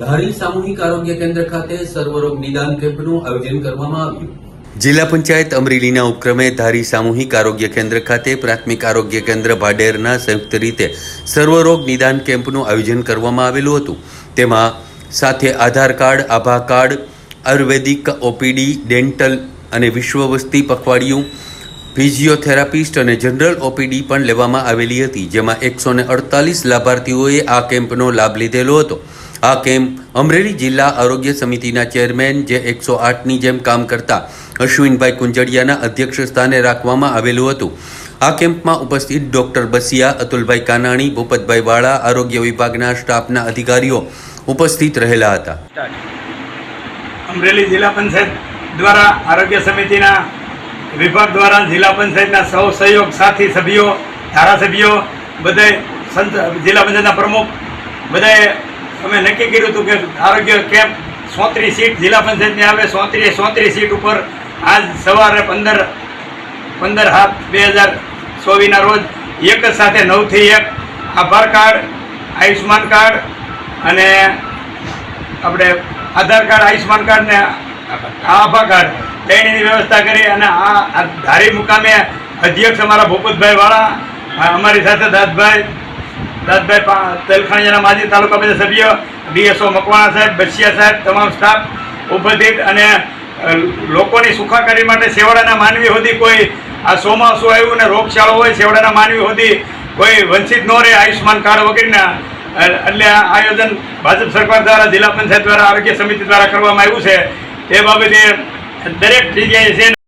ધારી સામૂહિક આરોગ્ય કેન્દ્ર ખાતે સર્વરોગ નિદાન કેમ્પનું આયોજન કરવામાં આવ્યું. જિલ્લા પંચાયત અમરેલીના ઉપક્રમે ધારી સામૂહિક આરોગ્ય કેન્દ્ર ખાતે પ્રાથમિક આરોગ્ય કેન્દ્ર ભાડેરના સંયુક્ત રીતે સર્વરોગ નિદાન કેમ્પનું આયોજન કરવામાં આવેલું હતું. તેમાં સાથે આધાર કાર્ડ, આભા કાર્ડ, આયુર્વેદિક, ઓપીડી, ડેન્ટલ અને વિશ્વ વસ્તી પખવાડિયું, ફિઝિયોથેરાપિસ્ટ અને જનરલ ઓપીડી પણ લેવામાં આવેલી હતી, જેમાં એકસો અડતાલીસ લાભાર્થીઓએ આ કેમ્પનો લાભ લીધેલો હતો. આ કેમ્પ અમરેલી જિલ્લા આરોગ્ય સમિતિના ચેરમેન જે એકસો આઠની જેમ કામ કરતા અશ્વિનભાઈ કુંજડિયાના અધ્યક્ષ સ્થાને રાખવામાં આવેલું હતું. આ કેમ્પમાં ઉપસ્થિત ડોક્ટર બસિયા, અતુલભાઈ કાનાણી, ભૂપતભાઈ વાળા, આરોગ્ય વિભાગના સ્ટાફના અધિકારીઓ ઉપસ્થિત રહેલા હતા. અમરેલી જિલ્લા પંચાયત દ્વારા, આરોગ્ય સમિતિના વિભાગ દ્વારા, જિલ્લા પંચાયતના સૌ સહયોગ સાથી સભ્યો, ધારાસભ્યો બધાય સંત, જિલ્લા પંચાયતના પ્રમુખ બધાએ અમે નક્કી કર્યું હતું કે આરોગ્ય કેમ્પ સોત્રીસ સીટ જિલ્લા પંચાયતની આવે સોત્રીસ સોત્રીસ સીટ ઉપર આજ સવારે પંદર પંદર સાત બે હજાર ચોવીસના રોજ એક જ સાથે નવથી એક આભાર કાર્ડ આયુષ્માન કાર્ડ અને આપણે આધાર કાર્ડ આયુષ્માન કાર્ડ ને આભા કાર્ડ ત્રણેયની વ્યવસ્થા કરી અને આ ધારી મુકામે અધ્યક્ષ અમારા ભૂપતભાઈ વાળા, અમારી સાથે દાદભાઈ પા- તેલખાણીયાના માજી તાલુકા પંચાયત સભ્ય, ડીએસઓ મકવાણા સાહેબ, બસિયા સાહેબ, તમામ સ્ટાફ ઉપસ્થિત અને લોકોની સુખાકારી માટે સેવાડાના માનવી સુધી કોઈ આ ચોમાસું આવ્યું ને રોગચાળો હોય સેવાડાના માનવી સુધી કોઈ વંચિત ન રહે, આયુષ્યમાન કાર્ડ વગેરેના એટલે આ આયોજન ભાજપ સરકાર દ્વારા જિલ્લા પંચાયત દ્વારા, આરોગ્ય સમિતિ દ્વારા કરવામાં આવ્યું છે. એ બાબતે દરેક જગ્યાએ છે